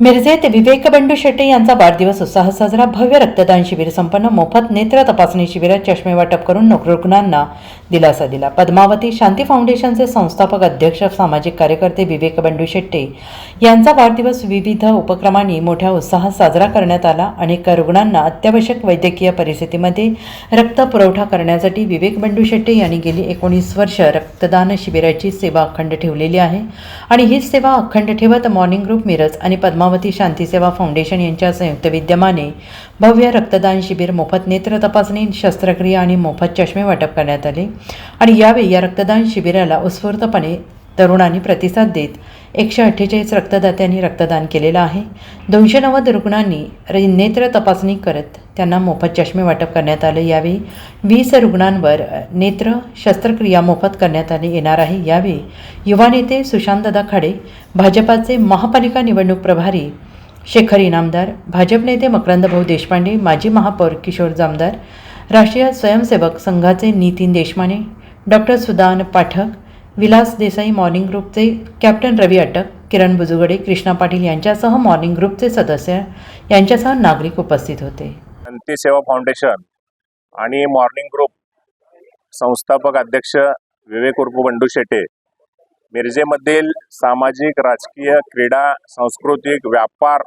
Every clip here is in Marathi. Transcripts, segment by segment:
मिरजेत विवेक बंडू शेट्टे यांचा वाढदिवस उत्साह साजरा. भव्य रक्तदान शिबिर संपन्न. मोफत नेत्र तपासणी शिबिरात चष्मे वाटप करून रुग्णांना दिलासा दिला. पद्मावती शांती फाउंडेशनचे संस्थापक अध्यक्ष सामाजिक कार्यकर्ते विवेक बंडू शेट्टे यांचा वाढदिवस विविध उपक्रमांनी मोठ्या उत्साहात साजरा करण्यात आला. अनेक रुग्णांना अत्यावश्यक वैद्यकीय परिस्थितीमध्ये रक्त पुरवठा करण्यासाठी विवेक बंडू शेट्टे यांनी गेली एकोणीस वर्ष रक्तदान शिबिराची सेवा अखंड ठेवलेली आहे. आणि हीच सेवा अखंड ठेवत मॉर्निंग ग्रुप मिरज आणि पद्मावती शांती सेवा फाउंडेशन यांच्या संयुक्त विद्यमाने भव्य रक्तदान शिबिर मोफत नेत्र तपासणी शस्त्रक्रिया आणि मोफत चष्मे वाटप करण्यात आले. आणि यावेळी या रक्तदान शिबिराला उत्स्फूर्तपणे तरुणांनी प्रतिसाद देत एकशे अठ्ठेचाळीस रक्तदात्यांनी रक्तदान केलेलं आहे. दोनशे नव्वद रुग्णांनी नेत्र तपासणी करत त्यांना मोफत चष्मे वाटप करण्यात आले. यावेळी वीस रुग्णांवर नेत्र शस्त्रक्रिया मोफत करण्यात आली येणार आहे. यावेळी युवा नेते सुशांतदा खाडे भाजपाचे महापालिका निवडणूक प्रभारी शेखर इनामदार भाजप नेते मकरंदभाऊ देशपांडे माजी महापौर किशोर जामदार राष्ट्रीय स्वयंसेवक संघाचे नितीन देशमाने डॉक्टर सुदान पाठक विलास देसाई मॉर्निंग ग्रुपचे कॅप्टन रवी अटक किरण बुजुगडे कृष्णा पाटील यांच्यासह मॉर्निंग ग्रुपचे सदस्य यांच्यासह नागरिक उपस्थित होते. शांती सेवा फाउंडेशन आणि मॉर्निंग ग्रुप संस्थापक अध्यक्ष विवेक उर्फू बंडू शेटे मिरजेमधील सामाजिक राजकीय क्रीडा सांस्कृतिक व्यापार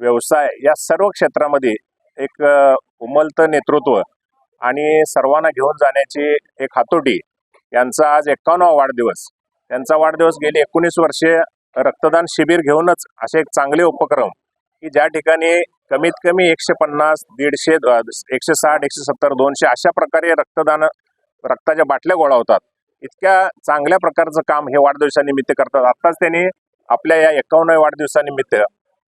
व्यवसाय या सर्व क्षेत्रामध्ये एक उमलतं नेतृत्व आणि सर्वांना घेऊन जाण्याची एक हातोटी यांचा आज एक्कावन्नावा वाढदिवस. त्यांचा वाढदिवस गेली एकोणीस वर्षे रक्तदान शिबिर घेऊनच असे एक चांगले उपक्रम की ज्या ठिकाणी कमीत कमी एकशे पन्नास दीडशे एकशे साठ एकशे सत्तर दोनशे अशा प्रकारे रक्तदान रक्ताच्या बाटल्या गोळा होतात. इतक्या चांगल्या प्रकारचं काम हे वाढदिवसानिमित्त करतात. आत्ताच त्यांनी आपल्या या एकावन्नव्या वाढदिवसानिमित्त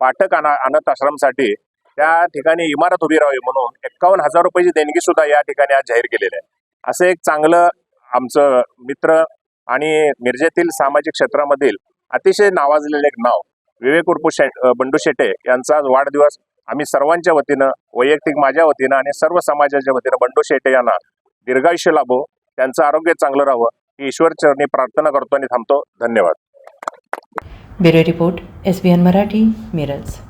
पाठक अना अनाथ आश्रमसाठी त्या ठिकाणी इमारत उभी राहावी म्हणून एक्कावन्न हजार रुपयाची देणगी सुद्धा या ठिकाणी आज जाहीर केलेली आहे. असं एक चांगलं आमचं मित्र आणि मिरजेतील सामाजिक क्षेत्रामधील अतिशय नावाजलेलं एक नाव विवेक उर्पू शे बंडू शेटे यांचा आज वाढदिवस आम्ही सर्वांच्या वतीनं वैयक्तिक माझ्या वतीनं आणि सर्व समाजाच्या वतीनं बंडू शेटे यांना दीर्घायुष्य लाभो त्यांचं आरोग्य चांगलं राहावं ही ईश्वर चरणी प्रार्थना करतो आणि थांबतो. धन्यवाद. Bureau report S B N Marathi Miraj.